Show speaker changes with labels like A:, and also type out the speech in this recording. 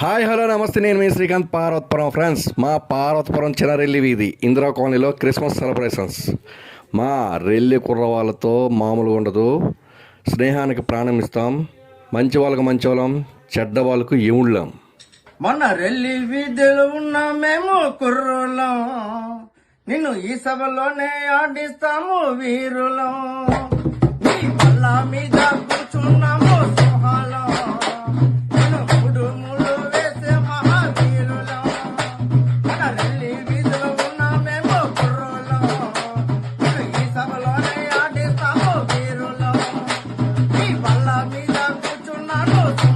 A: Hi hello నమస్తే. నేను మీ Srikanth Parvathapuram friends. మా పార్వతపురం చిన్నరెల్లి వీధి ఇందిరా కాలనీలో క్రిస్మస్ సెలబ్రేషన్స్. మా రెల్లి కుర్రవాళ్ళతో మామూలుగా ఉండదు. స్నేహానికి ప్రాణం ఇస్తాం. మంచి వాళ్ళకు మంచి వాళ్ళం చెడ్డ వాళ్ళకు ఎముళ్ళం
B: మొన్న రెల్లి వీధిలో ఉన్న మేము కుర్రోళ్ళం. నిన్ను ఈ సభలోనే ఆడిస్తాము వీరులం. arroz.